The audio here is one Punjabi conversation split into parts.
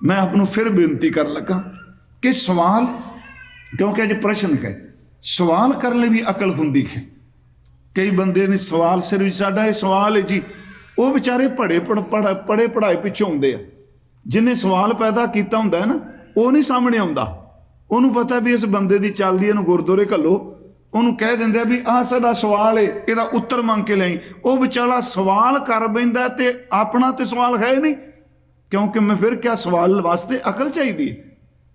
ਮੈਂ ਆਪ ਨੂੰ ਫਿਰ ਬੇਨਤੀ ਕਰਨ ਲੱਗਾ ਕਿ ਸਵਾਲ, ਕਿਉਂਕਿ ਅੱਜ ਪ੍ਰਸ਼ਨ ਹੈ, ਸਵਾਲ ਕਰਨ ਲਈ ਵੀ ਅਕਲ ਹੁੰਦੀ ਹੈ। ਕਈ ਬੰਦੇ ਨੇ ਸਵਾਲ ਸਿਰ ਵੀ ਸਾਡਾ ਇਹ ਸਵਾਲ ਹੈ ਜੀ, ਉਹ ਵਿਚਾਰੇ ਪੜੇ ਪੜੇ ਪੜਾਈ ਪਿੱਛੋਂ ਹੁੰਦੇ ਆ। ਜਿਨੇ ਸਵਾਲ ਪੈਦਾ ਕੀਤਾ ਹੁੰਦਾ ਹੈ ਨਾ, ਉਹ ਨਹੀਂ ਸਾਹਮਣੇ ਆਉਂਦਾ। ਉਹਨੂੰ ਪਤਾ ਵੀ ਇਸ ਬੰਦੇ ਦੀ ਚੱਲਦੀ ਇਹਨੂੰ ਗੁਰਦੁਆਰੇ ਘੱਲੋ। ਉਹਨੂੰ ਕਹਿ ਦਿੰਦੇ ਆ ਵੀ ਆਹ ਸਾਡਾ ਸਵਾਲ ਏ, ਇਹਦਾ ਉੱਤਰ ਮੰਗ ਕੇ ਲਈ ਉਹ ਵਿਚਾਲਾ ਸਵਾਲ ਕਰ ਬੈਂਦਾ ਤੇ ਆਪਣਾ ਤੇ ਸਵਾਲ ਹੈ ਨਹੀਂ। ਕਿਉਂਕਿ ਮੈਂ ਫਿਰ ਕਿਹਾ ਸਵਾਲ ਵਾਸਤੇ ਅਕਲ ਚਾਹੀਦੀ? ਹੈ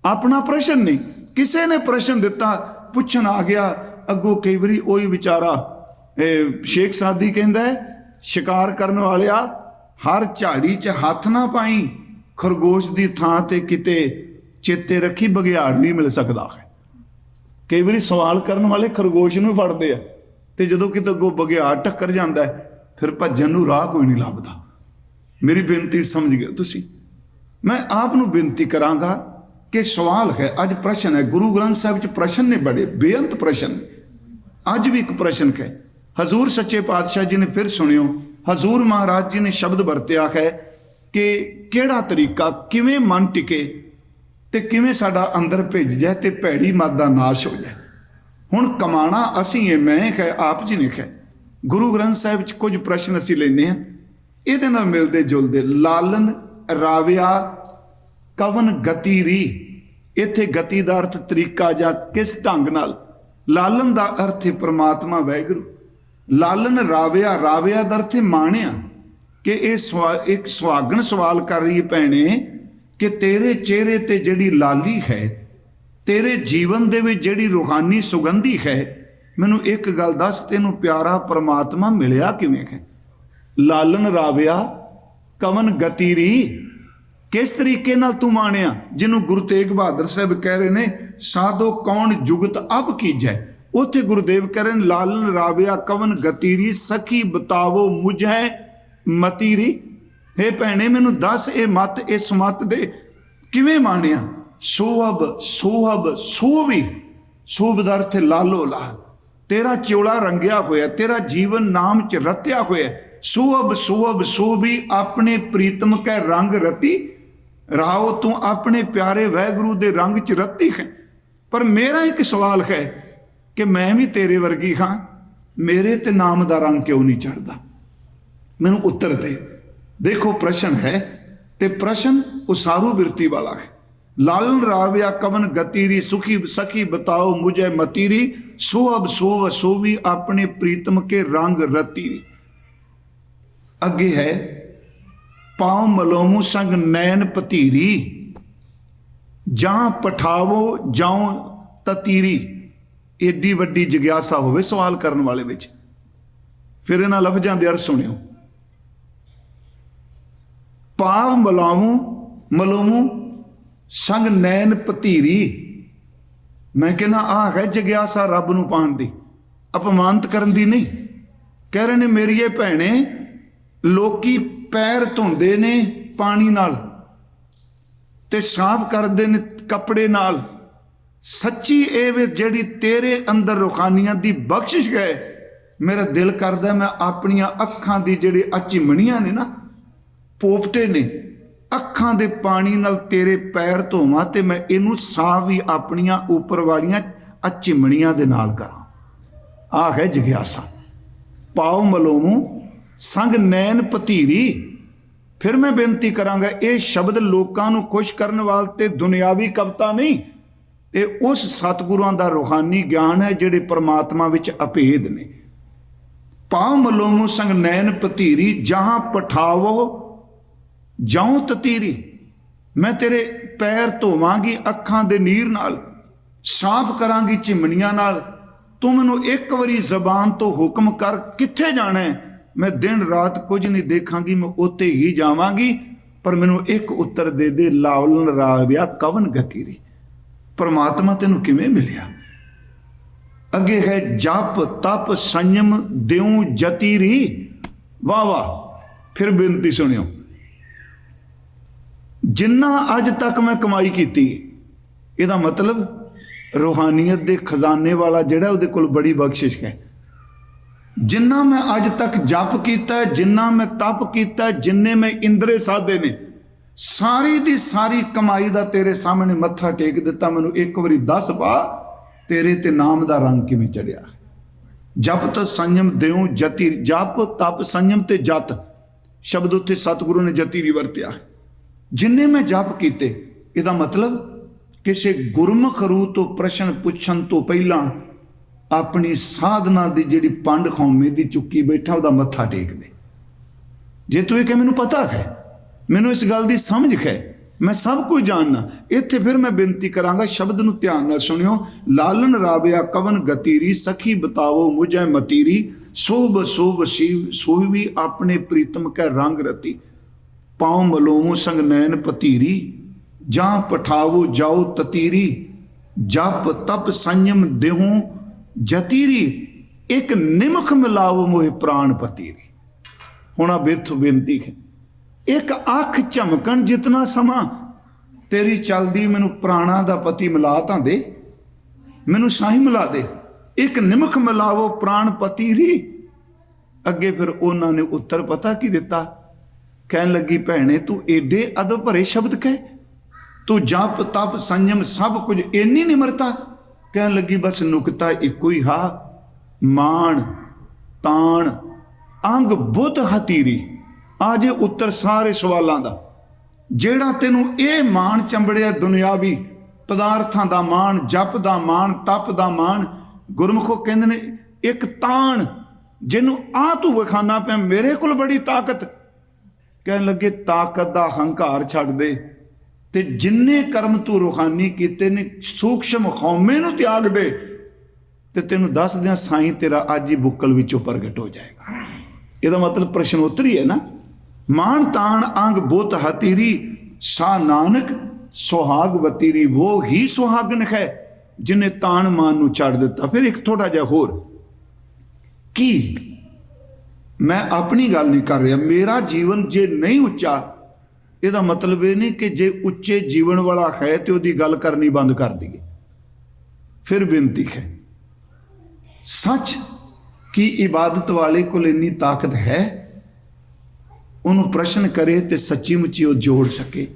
ਆਪਣਾ ਪ੍ਰਸ਼ਨ ਨਹੀਂ। ਕਿਸੇ ਨੇ ਪ੍ਰਸ਼ਨ ਦਿੱਤਾ, ਪੁੱਛਣ ਆ ਗਿਆ, ਅੱਗੋਂ ਕਈ ਵਾਰੀ ਉਹੀ ਵਿਚਾਰਾ, ਇਹ ਸ਼ੇਖ ਸਾਦੀ ਕਹਿੰਦਾ ਸ਼ਿਕਾਰ ਕਰਨ ਵਾਲਿਆ, ਹਰ ਝਾੜੀ 'ਚ ਹੱਥ ਨਾ ਪਾਈ, ਖਰਗੋਸ਼ ਦੀ ਥਾਂ ਤੇ ਕਿਤੇ ਚੇਤੇ ਰੱਖੀ ਬਗਿਆੜ ਵੀ ਮਿਲ ਸਕਦਾ ਹੈ। ਕਈ ਵਾਰੀ ਸਵਾਲ ਕਰਨ ਵਾਲੇ ਖਰਗੋਸ਼ ਨੂੰ ਫੜਦੇ ਆ, ਤੇ ਜਦੋਂ ਕਿਤੇ ਅੱਗੋਂ ਬਗਿਆੜ ਟੱਕਰ ਜਾਂਦਾ ਫਿਰ ਭੱਜਣ ਨੂੰ ਰਾਹ ਕੋਈ ਨਹੀਂ ਲੱਭਦਾ। ਮੇਰੀ ਬੇਨਤੀ ਸਮਝ ਗਏ ਤੁਸੀਂ। ਮੈਂ ਆਪ ਨੂੰ ਬੇਨਤੀ ਕਰਾਂਗਾ ਕਿ ਸਵਾਲ ਹੈ, ਅੱਜ ਪ੍ਰਸ਼ਨ ਹੈ। ਗੁਰੂ ਗ੍ਰੰਥ ਸਾਹਿਬ ਚ ਪ੍ਰਸ਼ਨ ਨੇ ਬੜੇ ਬੇਅੰਤ ਪ੍ਰਸ਼ਨ। ਅੱਜ ਵੀ ਇੱਕ ਪ੍ਰਸ਼ਨ ਹੈ। ਹਜ਼ੂਰ ਸੱਚੇ ਪਾਤਸ਼ਾਹ ਜੀ ਨੇ ਫਿਰ ਸੁਣਿਓ, ਹਜ਼ੂਰ ਮਹਾਰਾਜ ਜੀ ਨੇ ਸ਼ਬਦ ਵਰਤਿਆ ਹੈ ਕਿ ਕਿਹੜਾ ਤਰੀਕਾ, ਕਿਵੇਂ ਮਨ ਟਿਕੇ ਤੇ ਕਿਵੇਂ ਸਾਡਾ ਅੰਦਰ ਭਿੱਜ ਜਾਏ ਤੇ ਭੈੜੀ ਮਤ ਦਾ ਨਾਸ਼ ਹੋ ਜਾਏ। ਹੁਣ ਕਮਾਣਾ ਅਸੀਂ ਇਹ ਮੈਂ ਹੈ, ਆਪ ਜੀ ਨੇ ਹੈ ਗੁਰੂ ਗ੍ਰੰਥ ਸਾਹਿਬ ਚ ਕੁਝ ਪ੍ਰਸ਼ਨ ਅਸੀਂ ਲੈਨੇ ਆ ਇਹਦੇ ਨਾਲ ਮਿਲਦੇ ਜੁਲਦੇ ਲਾਲਨ, ਰਾਵਿਆ, ਕਵਨ ਗਤੀ ਰੀ। ਇੱਥੇ ਗਤੀ ਦਾ ਅਰਥ ਤਰੀਕਾ ਜਾਂ ਕਿਸ ਢੰਗ ਨਾਲ? ਲਾਲਨ ਦਾ ਅਰਥ ਹੈ ਪ੍ਰਮਾਤਮਾ ਵੈਗੁਰੂ ਲਾਲਨ, ਰਾਵਿਆ ਰਾਵਿਆ ਦਾ ਅਰਥ ਹੈ ਮਾਣਿਆ। ਕਿ ਇਹ ਸਵਾ- ਇੱਕ ਸੁਹਾਗਣ ਸਵਾਲ ਕਰ ਰਹੀ ਹੈ ਭੈਣੇ ਕਿ ਤੇਰੇ ਚਿਹਰੇ ਤੇ ਜਿਹੜੀ ਲਾਲੀ ਹੈ, ਤੇਰੇ ਜੀਵਨ ਦੇ ਵਿੱਚ ਜਿਹੜੀ ਰੂਹਾਨੀ ਸੁਗੰਧੀ ਹੈ, ਮੈਨੂੰ ਇੱਕ ਗੱਲ ਦੱਸ, ਤੈਨੂੰ ਪਿਆਰਾ ਪਰਮਾਤਮਾ ਮਿਲਿਆ ਕਿਵੇਂ ਹੈ? ਲਾਲਨ ਰਾਵਿਆ, ਕਵਨ ਗਤੀਰੀ ਕਿਸ ਤਰੀਕੇ ਨਾਲ ਤੂੰ ਮਾਣਿਆ? ਜਿਹਨੂੰ ਗੁਰੂ ਤੇਗ ਬਹਾਦਰ ਸਾਹਿਬ ਕਹਿ ਰਹੇ ਨੇ, ਸਾਧੋ ਕੌਣ ਜੁਗਤ ਅਬ ਕੀਜੈ? ਉੱਥੇ ਗੁਰਦੇਵ ਕਹਿ ਰਹੇ ਨੇ ਲਾਲਨ ਰਾਵਿਆ, ਕਵਨ ਗਤੀਰੀ ਸਖੀ ਬਤਾਵੋ ਮੁਝੈ ਮਤੀਰੀ ਹੇ ਭੈਣੇ, ਮੈਨੂੰ ਦੱਸ, ਇਹ ਮਤ, ਇਸ ਮਤ ਦੇ ਕਿਵੇਂ ਮਾਣਿਆ? ਸੋਹਬ ਸੋਹਬ ਸੋਵੀ ਸੋਭ ਦਾ ਲਾਲੋ ਲਾ ਤੇਰਾ ਚੋਲਾ ਰੰਗਿਆ ਹੋਇਆ, ਤੇਰਾ ਜੀਵਨ ਨਾਮ ਚ ਰਤਿਆ ਹੋਇਆ ਸੋਹਬ ਸੋਹਬ ਸੋਭੀ ਆਪਣੇ ਪ੍ਰੀਤਮ ਕੈ ਰੰਗ ਰਤੀ। ਰਾਓ ਤੂੰ ਆਪਣੇ ਪਿਆਰੇ ਵਹਿਗੁਰੂ ਦੇ ਰੰਗ ਚ ਰਤੀ ਹੈ। ਪਰ ਮੇਰਾ ਇੱਕ ਸਵਾਲ ਹੈ ਕਿ ਮੈਂ ਵੀ ਤੇਰੇ ਵਰਗੀ ਹਾਂ। ਮੇਰੇ ਤੇ ਨਾਮ ਦਾ ਰੰਗ ਕਿਉਂ ਨਹੀਂ ਚੜਦਾ ਮੈਨੂੰ ਉੱਤਰ ਦੇ। ਦੇਖੋ, ਪ੍ਰਸ਼ਨ ਹੈ ਤੇ ਪ੍ਰਸ਼ਨ ਉਸਾਰੂ ਬਿਰਤੀ ਵਾਲਾ ਹੈ। ਲਾਲਨ ਰਾਵਿਆ ਕਵਨ ਗਤੀਰੀ, ਸੁਖੀ ਸਖੀ ਬਤਾਓ ਮੁਝੇ ਮਤੀਰੀ। ਸੋ ਅਬ ਸੋ ਸੋਵ ਸੋਵੀ ਆਪਣੇ ਪ੍ਰੀਤਮ ਕੇ ਰੰਗ ਰਤੀਰੀ ਅੱਗੇ ਹੈ, ਪਾਉ ਮਲੋਮੂ ਸੰਗ ਨੈਣ ਪਤੀਰੀ ਜਾਂ ਪਠਾਵੋ ਜਾਉ ਤਤੀਰੀ। ਏਡੀ ਵੱਡੀ ਜਗਿਆਸਾ ਹੋਵੇ ਸਵਾਲ ਕਰਨ ਵਾਲੇ ਵਿੱਚ। ਫਿਰ ਇਹਨਾਂ ਲਫ਼ਜ਼ਾਂ ਦੇ ਅਰਥ ਸੁਣਿਓ। ਪਾਵ ਮਲਾਮੂ, ਮਲੋਮੂ ਸੰਗ ਨੈਣ ਪਤੀਰੀ ਮੈਂ ਕਹਿੰਦਾ ਆ ਹੈ ਜਗਿਆਸਾ ਰੱਬ ਨੂੰ ਪਾਣ ਦੀ। ਅਪਮਾਨਤ ਕਰਨ ਦੀ ਨਹੀਂ। ਕਹਿ ਰਹੇ ਨੇ, ਮੇਰੀਏ ਭੈਣੇ ਲੋਕੀ ਪੈਰ ਧੋਂਦੇ ਨੇ ਪਾਣੀ ਨਾਲ ਤੇ ਸਾਫ਼ ਕਰਦੇ ਨੇ ਕੱਪੜੇ ਨਾਲ। ਸੱਚੀ ਇਹ ਵੇ ਜਿਹੜੀ ਤੇਰੇ ਅੰਦਰ ਰੁਖਾਨੀਆਂ ਦੀ ਬਖਸ਼ਿਸ਼ ਹੈ, ਮੇਰਾ ਦਿਲ ਕਰਦਾ ਮੈਂ ਆਪਣੀਆਂ ਅੱਖਾਂ ਦੀ ਜਿਹੜੇ ਆ ਨੇ ਨਾ, ਪੋਪਟੇ ਨੇ, ਅੱਖਾਂ ਦੇ ਪਾਣੀ ਨਾਲ ਤੇਰੇ ਪੈਰ ਧੋਵਾਂ ਤੇ ਮੈਂ ਇਹਨੂੰ ਸਾਫ਼ ਵੀ ਆਪਣੀਆਂ ਉੱਪਰ ਵਾਲੀਆਂ ਆ ਦੇ ਨਾਲ ਕਰਾਂ। ਆਹ ਹੈ ਜਗਿਆਸਾ। ਪਾਉ ਮਲੋਮੂ ਸੰਗ ਨੈਣ ਪਤੀਰੀ ਫਿਰ ਮੈਂ ਬੇਨਤੀ ਕਰਾਂਗਾ, ਇਹ ਸ਼ਬਦ ਲੋਕਾਂ ਨੂੰ ਖੁਸ਼ ਕਰਨ ਵਾਸਤੇ ਦੁਨਿਆਵੀ ਕਵਤਾ ਨਹੀਂ, ਇਹ ਉਸ ਸਤਿਗੁਰਾਂ ਦਾ ਰੂਹਾਨੀ ਗਿਆਨ ਹੈ ਜਿਹੜੇ ਪਰਮਾਤਮਾ ਵਿੱਚ ਅਭੇਦ ਨੇ। ਪਾਉ ਮਲੋਮੂ ਸੰਗ ਨੈਣ ਪਤੀਰੀ ਜਹਾਂ ਪਠਾਵੋ ਜਾਉ ਤਤੀਰੀ। ਮੈਂ ਤੇਰੇ ਪੈਰ ਧੋਵਾਂਗੀ ਅੱਖਾਂ ਦੇ ਨੀਰ ਨਾਲ ਸਾਫ਼ ਕਰਾਂਗੀ ਚਿਮਣੀਆਂ ਨਾਲ। ਤੂੰ ਮੈਨੂੰ ਇੱਕ ਵਾਰੀ ਜ਼ਬਾਨ ਤੋਂ ਹੁਕਮ ਕਰ ਕਿੱਥੇ ਜਾਣਾ ਹੈ? ਮੈਂ ਦਿਨ ਰਾਤ ਕੁਝ ਨਹੀਂ ਦੇਖਾਂਗੀ, ਮੈਂ ਉੱਤੇ ਹੀ ਜਾਵਾਂਗੀ, ਪਰ ਮੈਨੂੰ ਇੱਕ ਉੱਤਰ ਦੇ ਦੇ, ਲਾਵਲਨ ਰਾਵਿਆ ਕਵਨ ਗਤੀ ਗਤੀਰੀ ਪਰਮਾਤਮਾ ਤੈਨੂੰ ਕਿਵੇਂ ਮਿਲਿਆ? ਅੱਗੇ ਹੈ ਜਪ, ਤਪ, ਸੰਯਮ, ਦਿਉ ਜਤੀਰੀ ਵਾਹ ਵਾਹ, ਫਿਰ ਬੇਨਤੀ ਸੁਣਿਓ। ਜਿੰਨਾ ਅੱਜ ਤੱਕ ਮੈਂ ਕਮਾਈ ਕੀਤੀ, ਇਹਦਾ ਮਤਲਬ ਰੂਹਾਨੀਅਤ ਦੇ ਖਜ਼ਾਨੇ ਵਾਲਾ ਜਿਹੜਾ ਉਹਦੇ ਕੋਲ ਬੜੀ ਬਖਸ਼ਿਸ਼ ਹੈ। ਜਿੰਨਾ ਮੈਂ ਅੱਜ ਤੱਕ ਜਪ ਕੀਤਾ, ਜਿੰਨਾ ਮੈਂ ਤਪ ਕੀਤਾ, ਜਿੰਨੇ ਮੈਂ ਇੰਦਰੇ ਸਾਧੇ ਨੇ, ਸਾਰੀ ਦੀ ਸਾਰੀ ਕਮਾਈ ਦਾ ਤੇਰੇ ਸਾਹਮਣੇ ਮੱਥਾ ਟੇਕ ਦਿੱਤਾ, ਮੈਨੂੰ ਇੱਕ ਵਾਰੀ ਦੱਸ ਪਾ, ਤੇਰੇ ਤੇ ਨਾਮ ਦਾ ਰੰਗ ਕਿਵੇਂ ਚੜਿਆ? ਜਪ ਤ ਸੰਯਮ ਦਿਉ ਜਤੀ, ਜਪ, ਤਪ, ਸੰਯਮ ਤੇ ਜਤ, ਸ਼ਬਦ ਉੱਤੇ ਸਤਿਗੁਰੂ ਨੇ ਜਤੀ ਵੀ ਵਰਤਿਆ। ਜਿੰਨੇ ਮੈਂ ਜਪ ਕੀਤੇ, ਇਹਦਾ ਮਤਲਬ, ਕਿਸੇ ਗੁਰਮੁਖ ਰੂ ਤੋਂ ਪ੍ਰਸ਼ਨ ਪੁੱਛਣ ਤੋਂ ਪਹਿਲਾਂ ਆਪਣੀ ਸਾਧਨਾ ਦੀ ਜਿਹੜੀ ਪੰਡ ਖੌਮੇ ਦੀ ਚੁੱਕੀ ਬੈਠਾ, ਉਹਦਾ ਮੱਥਾ ਟੇਕ ਦੇ ਜੇ ਤੂੰ ਇਹ ਕਿ ਮੈਨੂੰ ਪਤਾ ਹੈ। ਮੈਨੂੰ ਇਸ ਗੱਲ ਦੀ ਸਮਝ ਹੈ। ਮੈਂ ਸਭ ਕੁਝ ਜਾਣਨਾ। ਇੱਥੇ ਫਿਰ ਮੈਂ ਬੇਨਤੀ ਕਰਾਂਗਾ, ਸ਼ਬਦ ਨੂੰ ਧਿਆਨ ਨਾਲ ਸੁਣਿਓ। ਲਾਲਨ ਰਾਵਿਆ ਕਵਨ ਗਤੀਰੀ, ਸਖੀ ਬਤਾਵੋ ਮੁਝੈ ਮਤੀਰੀ। ਸੋਭ ਸੋਭ ਸ਼ਿਵ ਸੋਈ ਵੀ ਆਪਣੇ ਪ੍ਰੀਤਮ ਕੈ ਰੰਗ ਰਤੀ। ਪਾਉ ਮਲੋਮੂ ਸੰਗ ਨੈਣ ਪਤੀਰੀ। ਜਾਂ ਪਠਾਵੋ ਜਾਓ ਤਤੀਰੀ। ਜਪ ਤਪ ਸੰਯਮ ਦੇਹੂ। ਜਤੀਰੀ, ਇੱਕ ਨਿਮਖ ਮਿਲਾਵੋ ਮੋਹਿ ਪ੍ਰਾਣ ਪਤੀਰੀ। ਹੁਣ ਆ ਬੇਥ ਬੇਨਤੀ ਹੈ। ਇੱਕ ਅੱਖ ਝਮਕਣ ਜਿਤਨਾ ਸਮਾਂ, ਤੇਰੀ ਚਲਦੀ ਮੈਨੂੰ ਪ੍ਰਾਣਾ ਦਾ ਪਤੀ ਮਿਲਾ ਤਾਂ ਦੇ। ਮੈਨੂੰ ਸਾਈ ਮਿਲਾ ਦੇ। ਇੱਕ ਨਿਮਖ ਮਿਲਾਵੋ ਪ੍ਰਾਣ ਪਤੀ ਰੀ ਅੱਗੇ ਫਿਰ ਉਹਨਾਂ ਨੇ ਉੱਤਰ ਪਤਾ ਕੀ ਦਿੱਤਾ? ਕਹਿਣ ਲੱਗੀ, ਭੈਣੇ, ਤੂੰ ਏਡੇ ਅਦਬ ਭਰੇ ਸ਼ਬਦ ਕਹਿ। ਤੂੰ ਜਪ, ਤਪ ਸੰਯਮ ਸਭ ਕੁਝ ਇੰਨੀ ਨਿਮਰਤਾ ਕਹਿਣ ਲੱਗੀ, ਬਸ ਨੁਕਤਾ ਇੱਕੋ ਹੀ ਹਾ। ਮਾਣ, ਤਾਣ, ਅੰਗ ਬੁੱਧ ਹਤੀਰੀ। ਆ ਜੇ ਉੱਤਰ ਸਾਰੇ ਸਵਾਲਾਂ ਦਾ। ਜਿਹੜਾ ਤੈਨੂੰ ਇਹ ਮਾਣ ਚੰਬੜਿਆ ਦੁਨਿਆਵੀ ਪਦਾਰਥਾਂ ਦਾ ਮਾਣ, ਜਪ ਦਾ ਮਾਣ, ਤਪ ਦਾ ਮਾਣ, ਗੁਰਮੁਖੋ ਕਹਿੰਦੇ ਨੇ, ਇੱਕ ਤਾਣ, ਜਿਹਨੂੰ ਆ ਤੂੰ ਵਿਖਾਨਾ ਪਿਆ, ਮੇਰੇ ਕੋਲ ਬੜੀ ਤਾਕਤ। ਕਹਿਣ ਲੱਗੇ, ਤਾਕਤ ਦਾ ਹੰਕਾਰ ਛੱਡ ਦੇ। ਤੇ ਜਿੰਨੇ ਕਰਮ ਤੂੰ ਰੂਹਾਨੀ ਕੀਤੇ ਨੇ, ਸੂਖਸ਼ਮ ਖੌਮੇ ਨੂੰ ਤਿਆਗ ਦੇ, ਤੇ ਤੈਨੂੰ ਦੱਸ ਦਿਆਂ ਸਾਈਂ ਤੇਰਾ ਅੱਜ ਹੀ ਬੁੱਕਲ ਵਿੱਚੋਂ ਪ੍ਰਗਟ ਹੋ ਜਾਏਗਾ। ਇਹਦਾ ਮਤਲਬ ਪ੍ਰਸ਼ਨੋਤਰੀ ਹੈ ਨਾ? ਮਾਨ ਤਾਣ ਅੰਗ ਬੁੱਤ ਹਤੀਰੀ ਸਾ ਨਾਨਕ, ਸੁਹਾਗ ਵਤੀਰੀ ਉਹ ਹੀ ਸੁਹਾਗਨ ਹੈ ਜਿਨੇ ਤਾਣ ਮਾਨ ਨੂੰ ਛੱਡ ਦਿੱਤਾ। ਫਿਰ ਇੱਕ ਥੋੜਾ ਜਿਹਾ ਹੋਰ। ਕੀ? ਮੈਂ ਆਪਣੀ ਗੱਲ ਨਹੀਂ ਕਰ ਰਿਹਾ। ਮੇਰਾ ਜੀਵਨ ਜੇ ਨਹੀਂ ਉੱਚਾ ਇਹਦਾ ਮਤਲਬ ਇਹ ਨਹੀਂ ਕਿ ਜੇ ਉੱਚੇ ਜੀਵਨ ਵਾਲਾ ਹੈ ਤੇ ਉਹਦੀ ਗੱਲ ਕਰਨੀ ਬੰਦ ਕਰ ਦਈਏ। ਫਿਰ ਬੇਨਤੀ ਹੈ। ਸੱਚ ਕੀ ਇਬਾਦਤ ਵਾਲੇ ਕੋਲ ਇੰਨੀ ਤਾਕਤ ਹੈ, ਉਹਨੂੰ ਪ੍ਰਸ਼ਨ ਕਰੇ ਤੇ ਸੱਚੀ ਮੁੱਚੀ ਉਹ ਜੋੜ ਸਕੇ।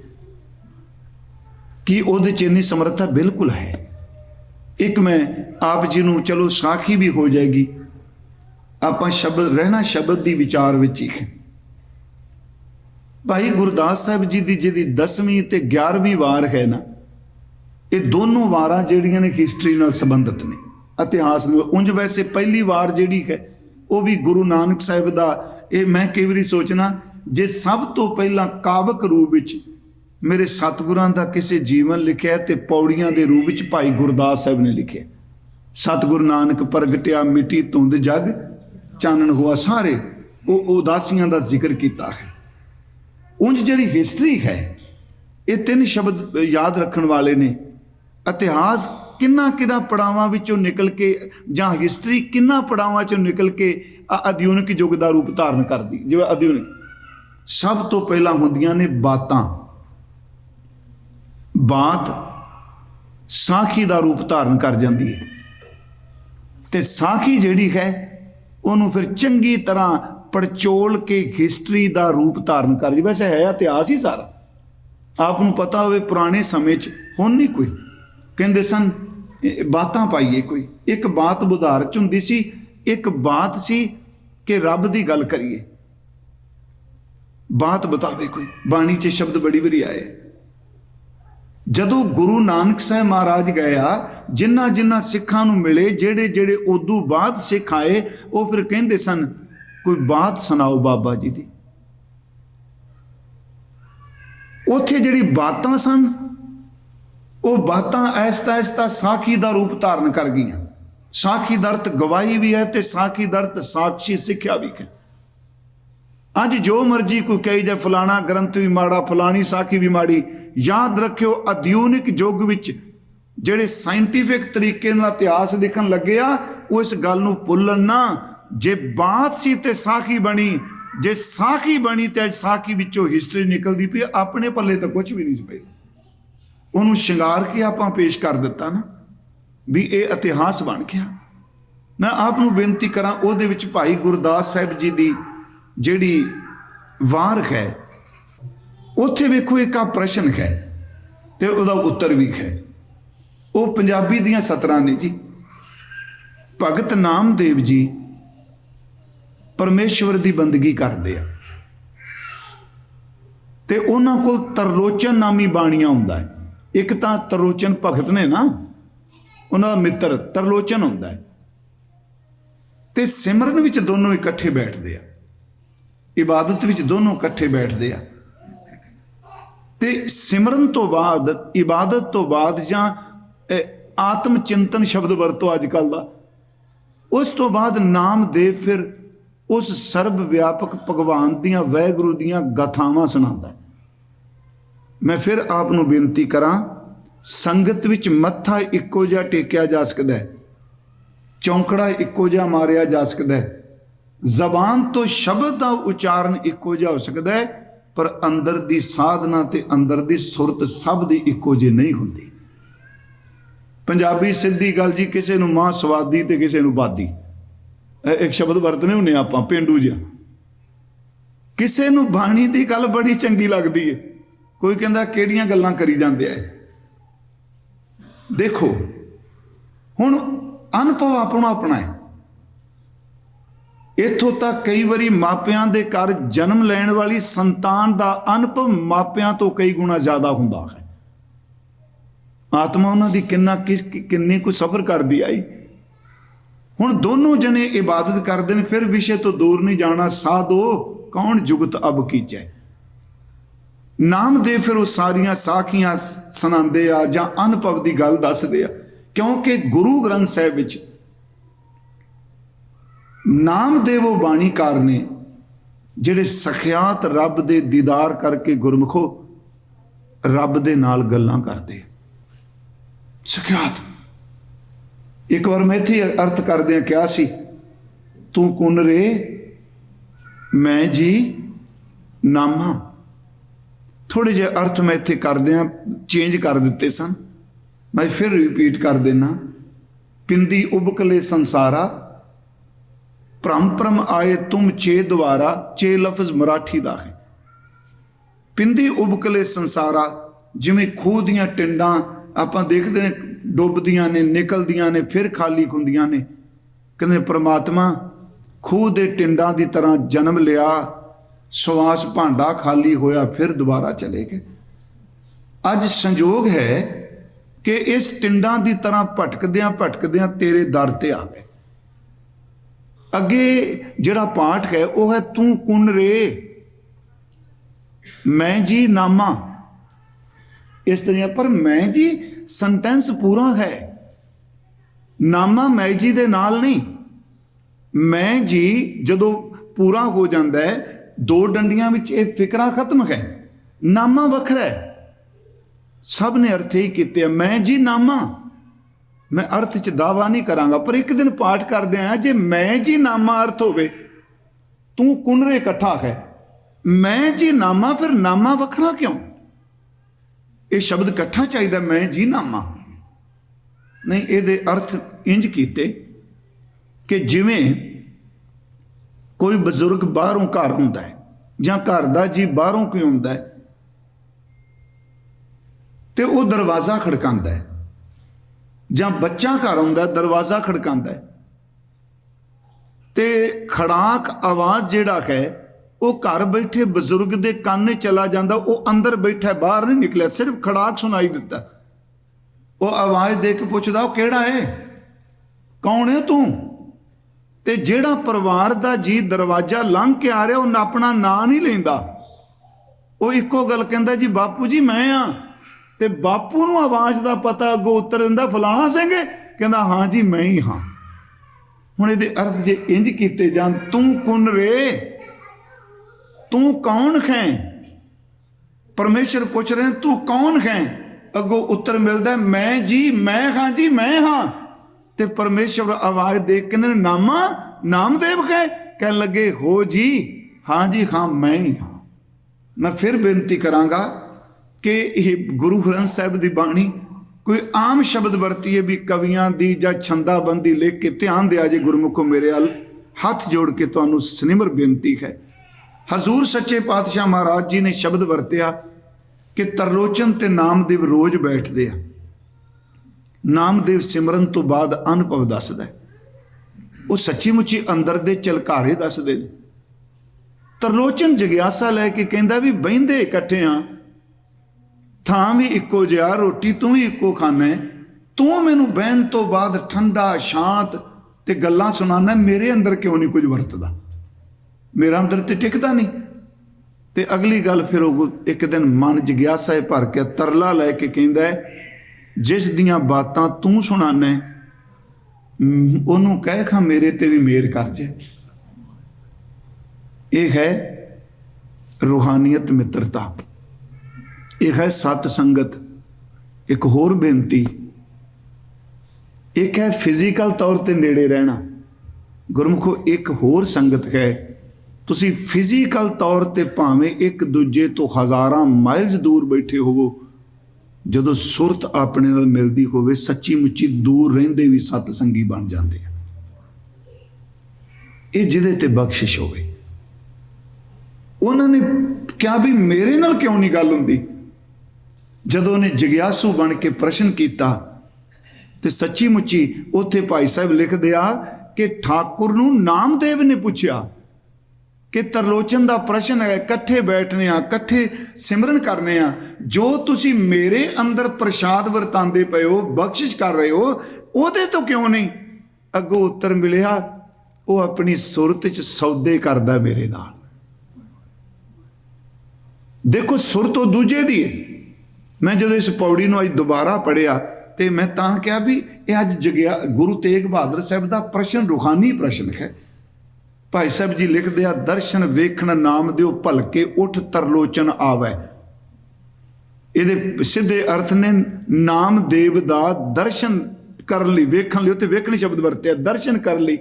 ਕਿ ਉਹਦੇ ਚ ਇੰਨੀ ਸਮਰੱਥਾ ਬਿਲਕੁਲ ਹੈ? ਇੱਕ ਮੈਂ ਆਪ ਜੀ ਨੂੰ ਚਲੋ ਸਾਖੀ ਵੀ ਹੋ ਜਾਏਗੀ। ਆਪਾਂ ਸ਼ਬਦ, ਰਹਿਣਾ ਸ਼ਬਦ ਦੀ ਵਿਚਾਰ ਵਿੱਚ ਹੀ ਹੈ। ਭਾਈ ਗੁਰਦਾਸ ਸਾਹਿਬ ਜੀ ਦੀ ਜਿਹਦੀ 10ਵੀਂ ਤੇ 11ਵੀਂ ਵਾਰ ਹੈ ਨਾ, ਇਹ ਦੋਨੋਂ ਵਾਰਾਂ ਜਿਹੜੀਆਂ ਨੇ ਹਿਸਟਰੀ ਨਾਲ ਸੰਬੰਧਿਤ ਨੇ। ਇਤਿਹਾਸ ਨਾਲ। ਉਂਝ ਵੈਸੇ ਪਹਿਲੀ ਵਾਰ ਜਿਹੜੀ ਹੈ, ਉਹ ਵੀ ਗੁਰੂ ਨਾਨਕ ਸਾਹਿਬ ਦਾ ਇਹ ਮੈਂ ਕਈ ਵਾਰੀ ਸੋਚਣਾ, ਜੇ ਸਭ ਤੋਂ ਪਹਿਲਾਂ ਕਾਵਕ ਰੂਪ ਵਿੱਚ ਮੇਰੇ ਸਤਿਗੁਰਾਂ ਦਾ ਕਿਸੇ ਜੀਵਨ ਲਿਖਿਆ ਤੇ ਪੌੜੀਆਂ ਦੇ ਰੂਪ ਵਿੱਚ ਭਾਈ ਗੁਰਦਾਸ ਸਾਹਿਬ ਨੇ ਲਿਖਿਆ। ਸਤਿਗੁਰ ਨਾਨਕ ਪ੍ਰਗਟਿਆ ਮਿੱਟੀ ਧੁੰਦ ਜਗ, ਚਾਨਣ ਹੋਆ ਸਾਰੇ, ਉਹ ਉਦਾਸੀਆਂ ਦਾ ਜ਼ਿਕਰ ਕੀਤਾ ਹੈ। ਉਂਝ ਜਿਹੜੀ ਹਿਸਟਰੀ ਹੈ, ਇਹ ਤਿੰਨ ਸ਼ਬਦ ਯਾਦ ਰੱਖਣ ਵਾਲੇ ਨੇ। ਇਤਿਹਾਸ ਕਿੰਨਾ ਕਿੰਨਾ ਪੜਾਵਾਂ ਵਿੱਚੋਂ ਨਿਕਲ ਕੇ, ਜਾਂ ਹਿਸਟਰੀ ਕਿੰਨਾ ਪੜਾਵਾਂ ਚੋਂ ਨਿਕਲ ਕੇ ਆ ਆਧੁਨਿਕ ਯੁੱਗ ਦਾ ਰੂਪ ਧਾਰਨ ਕਰਦੀ, ਜਿਵੇਂ ਆਧੁਨਿਕ। ਸਭ ਤੋਂ ਪਹਿਲਾਂ ਹੁੰਦੀਆਂ ਨੇ ਬਾਤਾਂ। ਬਾਤ ਸਾਖੀ ਦਾ ਰੂਪ ਧਾਰਨ ਕਰ ਜਾਂਦੀ ਹੈ। ਤੇ ਸਾਖੀ ਜਿਹੜੀ ਹੈ, ਉਹਨੂੰ ਫਿਰ ਚੰਗੀ ਤਰ੍ਹਾਂ ਪੜਚੋਲ ਕੇ ਹਿਸਟਰੀ ਦਾ ਰੂਪ ਧਾਰਨ ਕਰ ਜੀ ਵੈਸੇ ਹੈ ਇਤਿਹਾਸ ਹੀ ਸਾਰਾ। ਆਪ ਨੂੰ ਪਤਾ ਹੋਵੇ, ਪੁਰਾਣੇ ਸਮੇਂ 'ਚ ਹੁਣ ਨਹੀਂ ਕੋਈ। ਕਹਿੰਦੇ ਸਨ ਬਾਤਾਂ ਪਾਈਏ ਕੋਈ। ਇੱਕ ਬਾਤ ਬੁਧਾਰ ਚ ਹੁੰਦੀ ਸੀ, ਇੱਕ ਬਾਤ ਸੀ ਕਿ ਰੱਬ ਦੀ ਗੱਲ ਕਰੀਏ। ਬਾਤ ਬਤਾਵੇ ਕੋਈ। ਬਾਣੀ 'ਚ ਸ਼ਬਦ ਬੜੀ ਬੜੀ ਆਏ। ਜਦੋਂ ਗੁਰੂ ਨਾਨਕ ਸਾਹਿਬ ਮਹਾਰਾਜ ਗਿਆ ਜਿਨ੍ਹਾਂ ਜਿਨ੍ਹਾਂ ਸਿੱਖਾਂ ਨੂੰ ਮਿਲੇ ਜਿਹੜੇ ਜਿਹੜੇ ਉਦੋਂ ਬਾਅਦ ਸਿੱਖ ਆਏ, ਉਹ ਫਿਰ ਕਹਿੰਦੇ ਸਨ ਕੋਈ ਬਾਤ ਸੁਣਾਓ ਬਾਬਾ ਜੀ ਦੀ। ਉੱਥੇ ਜਿਹੜੀ ਬਾਤਾਂ ਸਨ, ਉਹ ਬਾਤਾਂ ਐਸਤਾ ਐਸਤਾ ਸਾਖੀ ਦਾ ਰੂਪ ਧਾਰਨ ਕਰ ਗਈਆਂ। ਸਾਖੀ ਦਾ ਗਵਾਹੀ ਵੀ ਹੈ ਤੇ ਸਾਖੀ ਦਾ ਅਰਥ ਸਾਖੀ ਸਿੱਖਿਆ ਵੀ ਹੈ। ਅੱਜ ਜੋ ਮਰਜ਼ੀ ਕੋਈ ਕਹੀ ਜਾ ਫਲਾਣਾ ਗ੍ਰੰਥ ਵੀ ਮਾੜਾ, ਫਲਾਣੀ ਸਾਖੀ ਵੀ ਮਾੜੀ, ਯਾਦ ਰੱਖਿਓ ਆਧੁਨਿਕ ਯੁੱਗ ਵਿੱਚ ਜਿਹੜੇ ਸਾਇੰਟੀਫਿਕ ਤਰੀਕੇ ਨਾਲ ਇਤਿਹਾਸ ਦੇਖਣ ਲੱਗੇ ਆ, ਉਹ ਇਸ ਗੱਲ ਨੂੰ ਭੁੱਲਣ ਨਾ। ਜੇ ਬਾਤ ਸੀ ਤੇ ਸਾਖੀ ਬਣੀ, ਜੇ ਸਾਖੀ ਬਣੀ ਤੇ ਅੱਜ ਸਾਖੀ ਵਿੱਚੋਂ ਹਿਸਟਰੀ ਨਿਕਲਦੀ ਪਈ, ਆਪਣੇ ਪੱਲੇ ਤਾਂ ਕੁਝ ਵੀ ਨਹੀਂ ਸੀ ਪਈ। ਉਹਨੂੰ ਸ਼ਿੰਗਾਰ ਕੇ ਆਪਾਂ ਪੇਸ਼ ਕਰ ਦਿੱਤਾ ਨਾ, ਵੀ ਇਹ ਇਤਿਹਾਸ ਬਣ ਗਿਆ। ਮੈਂ ਆਪ ਨੂੰ ਬੇਨਤੀ ਕਰਾਂ, ਉਹਦੇ ਵਿੱਚ ਭਾਈ ਗੁਰਦਾਸ ਸਾਹਿਬ ਜੀ ਦੀ ਜਿਹੜੀ ਵਾਰ ਹੈ, ਉੱਥੇ ਵੇਖੋ ਇੱਕ ਆ ਪ੍ਰਸ਼ਨ ਹੈ ਤੇ ਉਹਦਾ ਉੱਤਰ ਵੀ ਹੈ। ਉਹ ਪੰਜਾਬੀ ਦੀਆਂ ਸਤਰਾਂ ਨੇ ਜੀ। ਭਗਤ ਨਾਮਦੇਵ ਜੀ ਪਰਮੇਸ਼ਵਰ ਦੀ ਬੰਦਗੀ ਕਰਦੇ ਆ। ਤੇ ਉਹਨਾਂ ਕੋਲ ਤਰਲੋਚਨ ਨਾਮੀ ਬਾਣੀਆਂ ਹੁੰਦਾ ਹੈ। ਇੱਕ ਤਾਂ ਤਰਲੋਚਨ ਭਗਤ ਨੇ ਨਾ, ਉਹਨਾਂ ਦਾ ਮਿੱਤਰ ਤਰਲੋਚਨ ਹੁੰਦਾ ਹੈ। ਤੇ ਸਿਮਰਨ ਵਿੱਚ ਦੋਨੋਂ ਇਕੱਠੇ ਬੈਠਦੇ ਆ। ਇਬਾਦਤ ਵਿੱਚ ਦੋਨੋਂ ਇਕੱਠੇ ਬੈਠਦੇ ਆ। ਤੇ ਸਿਮਰਨ ਤੋਂ ਬਾਅਦ, ਇਬਾਦਤ ਤੋਂ ਬਾਅਦ ਜਾਂ ਆਤਮ ਚਿੰਤਨ ਸ਼ਬਦ ਵਰਤੋ ਅੱਜ ਕੱਲ ਦਾ। ਉਸ ਤੋਂ ਬਾਅਦ ਨਾਮ ਦੇ ਫਿਰ ਉਸ ਸਰਬ ਵਿਆਪਕ ਭਗਵਾਨ ਦੀਆਂ ਵੈਗੁਰੂ ਦੀਆਂ ਗਾਥਾਵਾਂ ਸੁਣਾਉਂਦਾ ਮੈਂ ਫਿਰ ਆਪ ਨੂੰ ਬੇਨਤੀ ਕਰਾਂ, ਸੰਗਤ ਵਿੱਚ ਮੱਥਾ ਇੱਕੋ ਜਿਹਾ ਟੇਕਿਆ ਜਾ ਸਕਦਾ ਹੈ, ਚੌਂਕੜਾ ਇੱਕੋ ਜਿਹਾ ਮਾਰਿਆ ਜਾ ਸਕਦਾ ਹੈ, ਜ਼ਬਾਨ ਤੋਂ ਸ਼ਬਦ ਦਾ ਉਚਾਰਨ ਇੱਕੋ ਜਿਹਾ ਹੋ ਸਕਦਾ ਹੈ, ਪਰ ਅੰਦਰ ਦੀ ਸਾਧਨਾ ਤੇ ਅੰਦਰ ਦੀ ਸੁਰਤ ਸਭ ਦੀ ਇੱਕੋ ਜਿਹੀ ਨਹੀਂ ਹੁੰਦੀ। ਪੰਜਾਬੀ ਸਿੱਧੀ ਗੱਲ ਜੀ, ਕਿਸੇ ਨੂੰ ਮਾਂ ਸਵਾਦੀ ਤੇ ਕਿਸੇ ਨੂੰ ਬਾਦੀ। ਇੱਕ ਸ਼ਬਦ ਵਰਤਨੇ ਹੁੰਨੇ ਆਪਾਂ, ਪਿੰਡੂ ਜਿਹਾ। ਕਿਸੇ ਨੂੰ ਬਾਣੀ ਦੀ ਗੱਲ ਬੜੀ ਚੰਗੀ ਲੱਗਦੀ ਏ। ਕੋਈ ਕਹਿੰਦਾ, ਕਿਹੜੀਆਂ ਗੱਲਾਂ ਕਰੀ ਜਾਂਦੇ ਆ ਦੇਖੋ, ਹੁਣ ਅਨੁਭਵ ਆਪਣਾ ਆਪਣਾ ਹੈ ਇਥੋਂ ਤੱਕ ਕਈ ਵਾਰੀ ਮਾਪਿਆਂ ਦੇ ਘਰ ਜਨਮ ਲੈਣ ਵਾਲੀ ਸੰਤਾਨ ਦਾ ਅਨੁਭਵ ਮਾਪਿਆਂ ਤੋਂ ਕਈ ਗੁਣਾ ਜ਼ਿਆਦਾ ਹੁੰਦਾ ਹੈ। ਆਤਮਾ ਉਹਨਾਂ ਦੀ ਕਿੰਨਾ, ਕਿਸ, ਕਿੰਨੀ ਕੁ ਸਫਰ ਕਰਦੀ ਆਈ। ਹੁਣ ਦੋਨੋਂ ਜਣੇ ਇਬਾਦਤ ਕਰਦੇ ਨੇ, ਫਿਰ ਵਿਸ਼ੇ ਤੋਂ ਦੂਰ ਨਹੀਂ ਜਾਣਾ। ਸਾਧੋ, ਕੌਣ ਜੁਗਤ ਅਬ ਕੀਚੈ? ਨਾਮ ਦੇ ਫਿਰ ਉਹ ਸਾਰੀਆਂ ਸਾਖੀਆਂ ਸੁਣਾਉਂਦੇ ਆ ਜਾਂ ਅਨੁਭਵ ਦੀ ਗੱਲ ਦੱਸਦੇ ਆ। ਕਿਉਂਕਿ ਗੁਰੂ ਗ੍ਰੰਥ ਸਾਹਿਬ ਵਿੱਚ ਨਾਮਦੇਵ ਉਹ ਬਾਣੀਕਾਰ ਨੇ, ਜਿਹੜੇ ਸਖਿਆਤ ਰੱਬ ਦੇ ਦੀਦਾਰ ਕਰਕੇ ਗੁਰਮਖੋ, ਰੱਬ ਦੇ ਨਾਲ ਗੱਲਾਂ ਕਰਦੇ ਆ। ਸਖਿਆਤ। ਇੱਕ ਵਾਰ ਮੈਂ ਇੱਥੇ ਅਰਥ ਕਰਦਿਆਂ ਕਿਹਾ ਸੀ, ਤੂੰ ਕੁਨ ਰੇ, ਮੈਂ ਜੀ ਨਾਮਾ। ਥੋੜੇ ਜਿਹੇ ਅਰਥ ਮੈਂ ਇੱਥੇ ਕਰਦਿਆਂ ਚੇਂਜ ਕਰ ਦਿੱਤੇ ਸਨ। ਮੈਂ ਫਿਰ ਰਿਪੀਟ ਕਰ ਦੇਣਾ ਪਿੰਦੀ ਉਬਕਲੇ ਸੰਸਾਰਾ ਭ੍ਰਮ ਭ੍ਰਮ ਆਏ ਤੁਮ ਚੇ ਦੁਆਰਾ, ਚੇ ਲਫ਼ਜ਼ ਮਰਾਠੀ ਦਾ ਹੈ। ਪਿੰਦੀ ਉਬਕਲੇ ਸੰਸਾਰਾ, ਜਿਵੇਂ ਖੂਹ ਦੀਆਂ ਟਿੰਡਾਂ ਆਪਾਂ ਦੇਖਦੇ ਨੇ ਡੁੱਬਦੀਆਂ ਨੇ, ਨਿਕਲਦੀਆਂ ਨੇ, ਫਿਰ ਖਾਲੀ ਹੁੰਦੀਆਂ ਨੇ। ਕਹਿੰਦੇ, ਪ੍ਰਮਾਤਮਾ ਖੂਹ ਦੇ ਟਿੰਡਾਂ ਦੀ ਤਰ੍ਹਾਂ ਜਨਮ ਲਿਆ ਸਵਾਸ ਭਾਂਡਾ ਖਾਲੀ ਹੋਇਆ, ਫਿਰ ਦੁਬਾਰਾ ਚਲੇ ਗਏ। ਅੱਜ ਸੰਜੋਗ ਹੈ ਕਿ ਇਸ ਟਿੰਡਾਂ ਦੀ ਤਰ੍ਹਾਂ ਭਟਕਦਿਆਂ ਭਟਕਦਿਆਂ ਤੇਰੇ ਦਰ ਤੇ ਆ ਗਏ ਅੱਗੇ ਜਿਹੜਾ ਪਾਠ ਹੈ, ਉਹ ਹੈ, ਤੂੰ ਕੁਨ ਰੇ, ਮੈਂ ਜੀ ਨਾਮਾ ਇਸ ਤਰ੍ਹਾਂ ਪਰ ਮੈਂ ਜੀ ਸੈਂਟੈਂਸ ਪੂਰਾ ਹੈ। ਨਾਮਾ ਮੈਂ ਜੀ ਦੇ ਨਾਲ ਨਹੀਂ। ਮੈਂ ਜੀ ਜਦੋਂ ਪੂਰਾ ਹੋ ਜਾਂਦਾ ਹੈ, ਦੋ ਡੰਡੀਆਂ ਵਿੱਚ ਇਹ ਫਿਕਰਾ ਖਤਮ ਹੈ। ਨਾਮਾ ਵੱਖਰਾ ਹੈ। ਸਭ ਨੇ ਅਰਥ ਹੀ ਕੀਤੇ ਮੈਂ ਜੀ ਨਾਮਾ। ਮੈਂ ਅਰਥ ਚ ਦਾਵਾ ਨਹੀਂ ਕਰਾਂਗਾ, ਪਰ ਇੱਕ ਦਿਨ ਪਾਠ ਕਰਦੇ ਆ, ਜੇ ਮੈਂ ਜੀ ਨਾਮਾ ਅਰਥ ਹੋਵੇ, ਤੂੰ ਕੁਨਰੇ ਇਕੱਠਾ ਹੈ। ਮੈਂ ਜੀ ਨਾਮਾ, ਫਿਰ ਨਾਮਾ ਵੱਖਰਾ ਕਿਉਂ? ਇਹ ਸ਼ਬਦ ਇਕੱਠਾ ਚਾਹੀਦਾ, ਮੈਂ ਜੀ ਨਾਮਾ ਨਹੀਂ, ਇਹਦੇ ਅਰਥ ਇੰਜ ਕੀਤੇ ਕਿ ਜਿਵੇਂ ਕੋਈ ਬਜ਼ੁਰਗ ਬਾਹਰੋਂ ਘਰ ਹੁੰਦਾ ਹੈ ਜਾਂ ਘਰ ਦਾ ਜੀ ਬਾਹਰੋਂ ਕੋਈ ਹੁੰਦਾ ਹੈ ਤੇ ਉਹ ਦਰਵਾਜ਼ਾ ਖੜਕਾਉਂਦਾ ਹੈ ਜਾਂ ਬੱਚਾ ਘਰ ਆਉਂਦਾ ਦਰਵਾਜ਼ਾ ਖੜਕਾਉਂਦਾ ਹੈ ਤੇ ਖੜਾਕ ਆਵਾਜ਼ ਜਿਹੜਾ ਹੈ ਉਹ ਘਰ ਬੈਠੇ ਬਜ਼ੁਰਗ ਦੇ ਕੰਨ ਚਲਾ ਜਾਂਦਾ, ਉਹ ਅੰਦਰ ਬੈਠਾ, ਬਾਹਰ ਨਹੀਂ ਨਿਕਲਿਆ, ਸਿਰਫ ਖੜਾਕ ਸੁਣਾਈ ਦਿੱਤਾ ਉਹ ਆਵਾਜ਼ ਦੇ ਕੇ ਪੁੱਛਦਾ, ਉਹ ਕਿਹੜਾ ਹੈ ਕੌਣ ਹੈ ਤੂੰ? ਤੇ ਜਿਹੜਾ ਪਰਿਵਾਰ ਦਾ ਜੀ ਦਰਵਾਜ਼ਾ ਲੰਘ ਕੇ ਆ ਰਿਹਾ, ਉਹ ਆਪਣਾ ਨਾਂ ਨਹੀਂ ਲੈਂਦਾ। ਉਹ ਇੱਕੋ ਗੱਲ ਕਹਿੰਦਾ, ਜੀ ਬਾਪੂ ਜੀ, ਮੈਂ ਆ। ਤੇ ਬਾਪੂ ਨੂੰ ਆਵਾਜ਼ ਦਾ ਪਤਾ ਅੱਗੋਂ ਉੱਤਰ ਦਿੰਦਾ, ਫਲਾਣਾ ਸਿੰਘ ਕਹਿੰਦਾ, ਹਾਂ ਜੀ, ਮੈਂ ਹੀ ਹਾਂ। ਹੁਣ ਇਹਦੇ ਅਰਥ ਜੇ ਇੰਜ ਕੀਤੇ ਜਾਣ, ਤੂੰ ਕੁਨ ਰੇ? ਤੂੰ ਕੌਣ ਹੈ? ਪਰਮੇਸ਼ਰ ਪੁੱਛ ਰਹੇ, ਤੂੰ ਕੌਣ ਹੈ? ਅੱਗੋਂ ਉੱਤਰ ਮਿਲਦਾ, ਮੈਂ ਜੀ, ਮੈਂ ਹਾਂ ਜੀ, ਮੈਂ ਹਾਂ। ਤੇ ਪਰਮੇਸ਼ਰ ਆਵਾਜ਼ ਦੇ ਕਹਿੰਦੇ ਨੇ ਨਾਮਾ, ਨਾਮਦੇਵ ਹੈ? ਕਹਿਣ ਲੱਗੇ, ਹੋ ਜੀ, ਹਾਂ ਜੀ, ਹਾਂ, ਮੈਂ ਹੀ ਹਾਂ। ਮੈਂ ਫਿਰ ਬੇਨਤੀ ਕਰਾਂਗਾ ਕਿ ਇਹ ਗੁਰੂ ਗ੍ਰੰਥ ਸਾਹਿਬ ਦੀ ਬਾਣੀ ਕੋਈ ਆਮ ਸ਼ਬਦ ਵਰਤੀਏ ਵੀ ਕਵੀਆਂ ਦੀ ਜਾਂ ਛੰਦਾਬੰਦੀ ਲਿਖ ਕੇ ਧਿਆਨ ਦਿਆ ਜੇ ਗੁਰਮੁਖੋ ਮੇਰੇ ਵੱਲ, ਹੱਥ ਜੋੜ ਕੇ ਤੁਹਾਨੂੰ ਸਨਿਮਰ ਬੇਨਤੀ ਹੈ। ਹਜ਼ੂਰ ਸੱਚੇ ਪਾਤਸ਼ਾਹ ਮਹਾਰਾਜ ਜੀ ਨੇ ਸ਼ਬਦ ਵਰਤਿਆ ਕਿ ਤਰਲੋਚਨ ਤੇ ਨਾਮਦੇਵ ਰੋਜ਼ ਬੈਠਦੇ ਆ। ਨਾਮਦੇਵ ਸਿਮਰਨ ਤੋਂ ਬਾਅਦ ਅਨੁਭਵ ਦੱਸਦਾ ਉਹ ਸੱਚੀ ਮੁੱਚੀ ਅੰਦਰ ਦੇ ਚਲਕਾਰੇ ਦੱਸਦੇ ਨੇ। ਤਰਲੋਚਨ ਜਗਿਆਸਾ ਲੈ ਕੇ ਕਹਿੰਦਾ ਵੀ ਬਹਿੰਦੇ ਇਕੱਠੇ ਆ। ਥਾਂ ਵੀ ਇੱਕੋ ਜਿਹਾ, ਰੋਟੀ ਤੂੰ ਵੀ ਇੱਕੋ ਖਾਣਾ ਤੂੰ ਮੈਨੂੰ ਬਹਿਣ ਤੋਂ ਬਾਅਦ ਠੰਡਾ, ਸ਼ਾਂਤ ਤੇ ਗੱਲਾਂ ਸੁਣਾਣਾ ਮੇਰੇ ਅੰਦਰ ਕਿਉਂ ਨਹੀਂ ਕੁਝ ਵਰਤਦਾ? ਮੇਰਾ ਅੰਦਰ ਤੇ ਟਿਕਦਾ ਨਹੀਂ। ਤੇ ਅਗਲੀ ਗੱਲ ਫਿਰ ਉਹ ਇੱਕ ਦਿਨ ਮਨ ਜਿਗਿਆਸਾ ਹੈ ਭਰ ਕੇ ਤਰਲਾ ਲੈ ਕੇ ਕਹਿੰਦਾ ਜਿਸ ਦੀਆਂ ਬਾਤਾਂ ਤੂੰ ਸੁਣਾਣਾ ਉਹਨੂੰ ਕਹਿ ਖਾ ਮੇਰੇ ਤੇ ਵੀ ਮੇਰ ਕਰ ਜੇ। ਇਹ ਹੈ ਰੂਹਾਨੀਅਤ ਮਿੱਤਰਤਾ। ਇਹ ਹੈ ਸਤ ਸੰਗਤ। ਇੱਕ ਹੋਰ ਬੇਨਤੀ। ਇੱਕ ਹੈ ਫਿਜ਼ੀਕਲ ਤੌਰ ਤੇ ਨੇੜੇ ਰਹਿਣਾ। ਗੁਰਮੁਖੋ, ਇੱਕ ਹੋਰ ਸੰਗਤ ਹੈ। ਤੁਸੀਂ ਫਿਜ਼ੀਕਲ ਤੌਰ ਤੇ ਭਾਵੇਂ ਇੱਕ ਦੂਜੇ ਤੋਂ ਹਜ਼ਾਰਾਂ ਮਾਈਲਸ ਦੂਰ ਬੈਠੇ ਹੋਵੋ, ਜਦੋਂ ਸੁਰਤ ਆਪਣੇ ਨਾਲ ਮਿਲਦੀ ਹੋਵੇ ਸੱਚੀ ਮੁੱਚੀ ਦੂਰ ਰਹਿੰਦੇ ਵੀ ਸਤ ਸੰਗੀ ਬਣ ਜਾਂਦੇ ਆ। ਇਹ ਜਿਹਦੇ ਤੇ ਬਖਸ਼ਿਸ਼ ਹੋਵੇ। ਉਹਨਾਂ ਨੇ ਕਿਹਾ ਵੀ ਮੇਰੇ ਨਾਲ ਕਿਉਂ ਨਹੀਂ ਗੱਲ ਹੁੰਦੀ? ਜਦੋਂ ਉਹਨੇ ਜਗਿਆਸੂ ਬਣ ਕੇ ਪ੍ਰਸ਼ਨ ਕੀਤਾ, ਤੇ ਸੱਚੀ ਮੁੱਚੀ ਉੱਥੇ ਭਾਈ ਸਾਹਿਬ ਲਿਖਦੇ ਆ ਕਿ ਠਾਕੁਰ ਨੂੰ ਨਾਮਦੇਵ ਨੇ ਪੁੱਛਿਆ ਕਿ ਤਰਲੋਚਨ ਦਾ ਪ੍ਰਸ਼ਨ ਹੈ, ਇਕੱਠੇ ਬੈਠਨੇ ਆ, ਇਕੱਠੇ ਸਿਮਰਨ ਕਰਨੇ ਆ। ਜੋ ਤੁਸੀਂ ਮੇਰੇ ਅੰਦਰ ਪ੍ਰਸ਼ਾਦ ਵਰਤਾਂਦੇ ਪਏ ਹੋ, ਬਖਸ਼ਿਸ਼ ਕਰ ਰਹੇ ਹੋ, ਉਹਦੇ ਤੋਂ ਕਿਉਂ ਨਹੀਂ? ਅੱਗੋਂ ਉੱਤਰ ਮਿਲਿਆ, ਉਹ ਆਪਣੀ ਸੁਰਤ 'ਚ ਸੌਦੇ ਕਰਦਾ ਮੇਰੇ ਨਾਲ। ਦੇਖੋ, ਸੁਰਤ ਉਹ ਦੂਜੇ ਦੀ ਹੈ। ਮੈਂ ਜਦੋਂ ਇਸ ਪੌੜੀ ਨੂੰ ਅੱਜ ਦੁਬਾਰਾ ਪੜਿਆ ਤੇ ਮੈਂ ਤਾਂ ਕਿਹਾ ਵੀ ਇਹ ਅੱਜ ਜਗਿਆ ਗੁਰੂ ਤੇਗ ਬਹਾਦਰ ਸਾਹਿਬ ਦਾ ਪ੍ਰਸ਼ਨ ਰੁਖਾਨੀ ਪ੍ਰਸ਼ਨ ਹੈ। ਭਾਈ ਸਾਹਿਬ ਜੀ ਲਿਖਦੇ ਆ, ਦਰਸ਼ਨ ਵੇਖਣ ਨਾਮ ਦਿਓ, ਭਲਕੇ ਉਠ ਤਰਲੋਚਨ ਆਵੇ। ਇਹਦੇ ਸਿੱਧੇ ਅਰਥ ਨੇ, ਨਾਮ ਦੇਵ ਦਾ ਦਰਸ਼ਨ ਕਰਨ ਲਈ, ਵੇਖਣ ਲਈ ਤੇ ਵੇਖਣੀ ਸ਼ਬਦ ਵਰਤਿਆ, ਦਰਸ਼ਨ ਕਰਨ ਲਈ,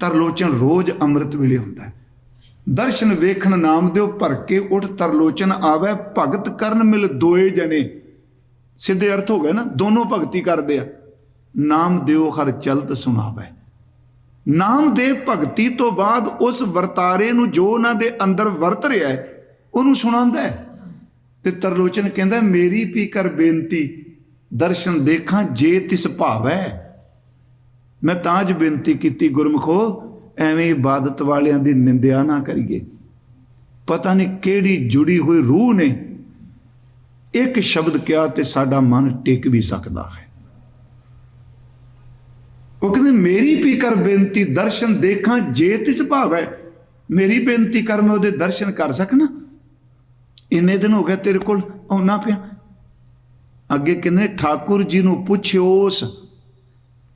ਤਰਲੋਚਨ ਰੋਜ਼ ਅੰਮ੍ਰਿਤ ਵੇਲੇ ਹੁੰਦਾ ਹੈ। ਦਰਸ਼ਨ ਵੇਖਣ ਨਾਮ ਦਿਓ ਭਰ ਕੇ ਉਠ ਤਰਲੋਚਨ ਆਵੇ, ਭਗਤ ਕਰਨ ਮਿਲ ਦੋਏ ਜਨੇ ਸਿੱਧੇ ਅਰਥ ਹੋ ਗਏ ਨਾ, ਦੋਨੋਂ ਭਗਤੀ ਕਰਦੇ ਆ। ਨਾਮ ਦਿਓ, ਹਰ ਚਲਤ ਸੁਣਾਵੇ। ਨਾਮਦੇਵ ਭਗਤੀ ਤੋਂ ਬਾਅਦ ਉਸ ਵਰਤਾਰੇ ਨੂੰ ਜੋ ਉਹਨਾਂ ਦੇ ਅੰਦਰ ਵਰਤ ਰਿਹਾ ਹੈ, ਉਹਨੂੰ ਸੁਣਾਉਂਦਾ ਹੈ। ਤੇ ਤਰਲੋਚਨ ਕਹਿੰਦਾ, ਮੇਰੀ ਵੀ ਕਰ ਬੇਨਤੀ, ਦਰਸ਼ਨ ਦੇਖਾਂ ਜੇ ਤਿਸ ਭਾਵੈ। ਮੈਂ ਤਾਂ ਅੱਜ ਬੇਨਤੀ ਕੀਤੀ, ਗੁਰਮਖੋ, ਐਵੇਂ ਇਬਾਦਤ ਵਾਲਿਆਂ ਦੀ ਨਿੰਦਿਆ ਨਾ ਕਰੀਏ। ਪਤਾ ਨਹੀਂ ਕਿਹੜੀ ਜੁੜੀ ਹੋਈ ਰੂਹ ਨੇ, ਇੱਕ ਸ਼ਬਦ ਕਿਹਾ ਤੇ ਸਾਡਾ ਮਨ ਟਿਕ ਵੀ ਸਕਦਾ ਹੈ। ਉਹ ਕਹਿੰਦੇ, ਮੇਰੀ ਵੀ ਕਰ ਬੇਨਤੀ, ਦਰਸ਼ਨ ਦੇਖਾਂ, ਜੇ ਤਿਸ ਭਾਵ ਹੈ ਮੇਰੀ ਬੇਨਤੀ ਕਰ, ਮੈਂ ਉਹਦੇ ਦਰਸ਼ਨ ਕਰ ਸਕਣਾ? ਇੰਨੇ ਦਿਨ ਹੋ ਗਏ ਤੇਰੇ ਕੋਲ ਆਉਣਾ ਪਿਆ। ਅੱਗੇ ਕਹਿੰਦੇ, ਠਾਕੁਰ ਜੀ ਨੂੰ ਪੁੱਛਿਓਸ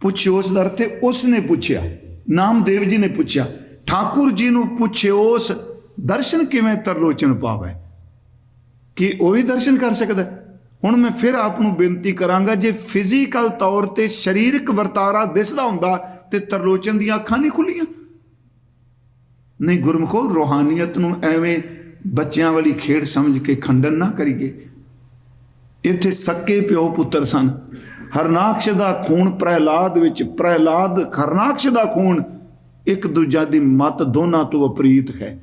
ਪੁੱਛਿਓਸ ਦਾ ਅਰਥ ਹੈ ਉਸ ਨੇ ਪੁੱਛਿਆ, ਨਾਮਦੇਵ ਜੀ ਨੇ ਪੁੱਛਿਆ, ਠਾਕੁਰ ਜੀ ਨੂੰ ਪੁੱਛਿਓਸ ਦਰਸ਼ਨ ਕਿਵੇਂ ਤਰਲੋਚਨ ਪਾਵੇ? ਕਿ ਉਹ ਵੀ ਦਰਸ਼ਨ ਕਰ ਸਕਦਾ? ਹੁਣ ਮੈਂ ਫਿਰ ਆਪ ਨੂੰ ਬੇਨਤੀ ਕਰਾਂਗਾ, ਜੇ ਫਿਜ਼ੀਕਲ ਤੌਰ ਤੇ ਸਰੀਰਕ ਵਰਤਾਰਾ ਦਿਸਦਾ ਹੁੰਦਾ ਤੇ ਤਰਲੋਚਨ ਦੀਆਂ ਅੱਖਾਂ ਨਹੀਂ ਖੁੱਲੀਆਂ। ਨਹੀਂ ਗੁਰਮਖੋ, ਰੋਹਾਨੀਅਤ ਨੂੰ ਐਵੇਂ ਬੱਚਿਆਂ ਵਾਲੀ ਖੇਡ ਸਮਝ ਕੇ ਖੰਡਨ ਨਾ ਕਰੀਏ। ਇੱਥੇ ਸੱਕੇ ਪਿਓ ਪੁੱਤਰ ਸਨ। ਹਰਨਾਕਸ਼ ਦਾ ਖੂਨ ਪ੍ਰਹਿਲਾਦ ਵਿੱਚ, ਪ੍ਰਹਿਲਾਦ ਹਰਨਾਕਸ਼ ਦਾ ਖੂਨ ਇੱਕ ਦੂਜਾ ਦੀ ਮਤ ਦੋਨਾਂ ਤੋਂ ਅਪਰੀਤ ਹੈ।